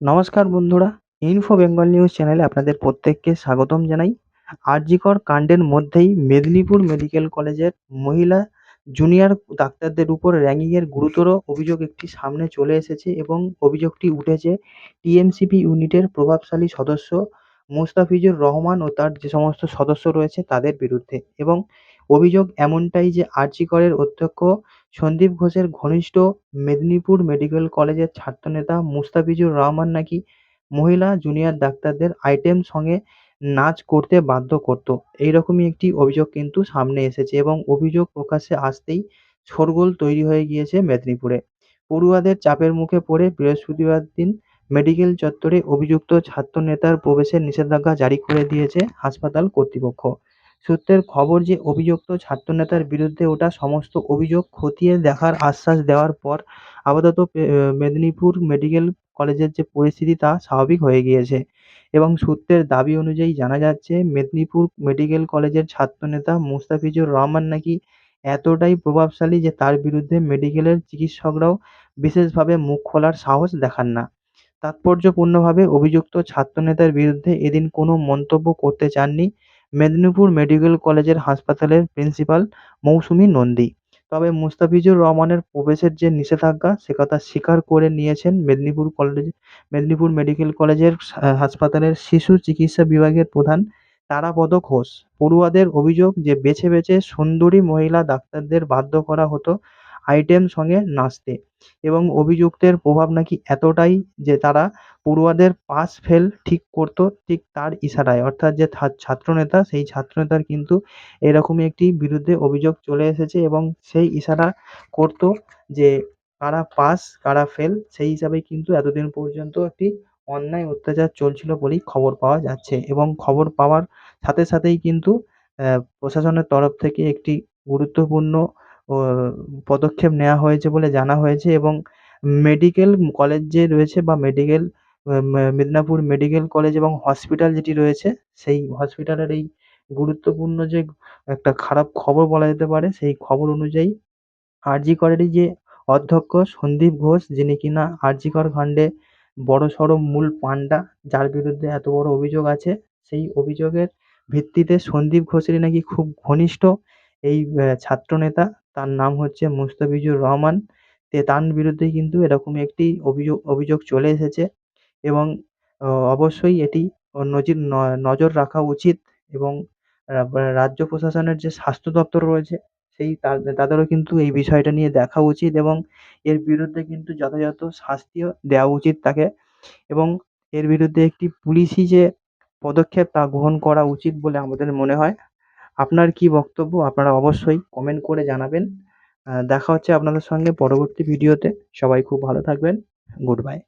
নমস্কার বন্ধুরা info Bengal news চ্যানেলে আপনাদের প্রত্যেককে স্বাগতম জানাই। আরজিকর কাণ্ডের মধ্যেই মেদিনীপুর মেডিকেল কলেজের মহিলা জুনিয়র ডাক্তারদের উপর র্যাগিংয়ের গুরুতর অভিযোগ একটি সামনে চলে এসেছে এবং অভিযোগটি উঠেছে টিএমসিপি ইউনিটের প্রভাবশালী সদস্য মোস্তাফিজুর রহমান ও তার যে সমস্ত সদস্য রয়েছে তাদের বিরুদ্ধে এবং অভিযোগ এমনটাই যে আরজিকরের অধ্যক্ষ সন্দীপ ঘোষের ঘনিষ্ঠ মেদিনীপুর মেডিকেল কলেজের ছাত্রনেতা মুস্তাফিজুর রহমান নাকি মহিলা জুনিয়র ডাক্তারদের আইটেম সঙ্গে নাচ করতে বাধ্য করতো। এইরকমই একটি অভিযোগ কিন্তু সামনে এসেছে এবং অভিযোগ প্রকাশ্যে আসতেই শোরগোল তৈরি হয়ে গিয়েছে মেদিনীপুরে। পড়ুয়াদের চাপের মুখে পড়ে বৃহস্পতিবার দিন মেডিকেল চত্বরে অভিযুক্ত ছাত্রনেতার প্রবেশের নিষেধাজ্ঞা জারি করে দিয়েছে হাসপাতাল কর্তৃপক্ষ। সূত্রের খবর যে অভিযুক্ত ছাত্রনেতার বিরুদ্ধে ওঠা সমস্ত অভিযোগ খতিয়ে দেখার আশ্বাস দেওয়ার পর আপাতত মেদিনীপুর মেডিকেল কলেজের যে পরিস্থিতি তা স্বাভাবিক হয়ে গিয়েছে। এবং সূত্রের দাবি অনুযায়ী জানা যাচ্ছে, মেদিনীপুর মেডিকেল কলেজের ছাত্রনেতা মুস্তাফিজুর রহমান নাকি এতটাই প্রভাবশালী যে তার বিরুদ্ধে মেডিকেলের চিকিৎসকরাও বিশেষভাবে মুখ খোলার সাহস দেখান না। তাৎপর্যপূর্ণভাবে অভিযুক্ত ছাত্রনেতার বিরুদ্ধে এদিন কোনো মন্তব্য করতে চাননি মেদিনীপুর মেডিকেল কলেজের হাসপাতালের প্রিন্সিপাল মৌসুমী নন্দী। তবে মুস্তাফিজুর রহমানের প্রবেশের যে নিষেধাজ্ঞা, সে কথা স্বীকার করে নিয়েছেন মেদিনীপুর কলেজ, মেদিনীপুর মেডিকেল কলেজের হাসপাতালের শিশু চিকিৎসা বিভাগের প্রধান তারাপদ ঘোষ। পড়ুয়াদের অভিযোগ যে বেছে বেছে সুন্দরী মহিলা ডাক্তারদের বাধ্য করা হতো আইটেম সঙ্গে নাচতে। এবং অভিযুক্তের প্রভাব নাকি এতটাই যে তারা পড়ুয়াদের পাস ফেল ঠিক করতো ঠিক তার ইশারায়। অর্থাৎ যে ছাত্রনেতা, সেই ছাত্রনেতার কিন্তু এরকমই একটি বিরুদ্ধে অভিযোগ চলে এসেছে এবং সেই ইশারা করতো যে কারা পাস কারা ফেল, সেই হিসাবেই কিন্তু এতদিন পর্যন্ত একটি অন্যায় অত্যাচার চলছিল বলেই খবর পাওয়া যাচ্ছে। এবং খবর পাওয়ার সাথে সাথেই কিন্তু প্রশাসনের তরফ থেকে একটি গুরুত্বপূর্ণ পদক্ষেপ নেওয়া হয়েছে বলে জানা হয়েছে এবং মেডিকেল কলেজ যে রয়েছে বা মেডিকেল মেদিনীপুর মেডিকেল কলেজ এবং হসপিটাল যেটি রয়েছে, সেই হসপিটালের এই গুরুত্বপূর্ণ যে একটা খারাপ খবর বলা যেতে পারে, সেই খবর অনুযায়ী আরজি করেরই যে অধ্যক্ষ সন্দীপ ঘোষ, যিনি কিনা আরজি কর কাণ্ডে বড়সড় মূল পাণ্ডা, যার বিরুদ্ধে এত বড় অভিযোগ আছে, সেই অভিযোগের ভিত্তিতে সন্দীপ ঘোষেরই নাকি খুব ঘনিষ্ঠ এই ছাত্রনেতা তার নাম হচ্ছে মুস্তাফিজুর রহমান। তে তার বিরুদ্ধে কিন্তু এরকমই একটি অভিযোগ অভিযোগ চলে এসেছে এবং অবশ্যই এটি নজির নজর রাখা উচিত এবং রাজ্য প্রশাসনের যে স্বাস্থ্য দপ্তর রয়েছে সেই তাদেরও কিন্তু এই বিষয়টা নিয়ে দেখা উচিত এবং এর বিরুদ্ধে কিন্তু যথাযথ শাস্তিও দেওয়া উচিত তাকে এবং এর বিরুদ্ধে একটি পুলিশি যে পদক্ষেপ তা গ্রহণ করা উচিত বলে আমাদের মনে হয়। আপনার কী বক্তব্য আপনারা অবশ্যই কমেন্ট করে জানাবেন। দেখা হচ্ছে আপনাদের সঙ্গে পরবর্তী ভিডিওতে সবাই খুব ভালো থাকবেন। Good bye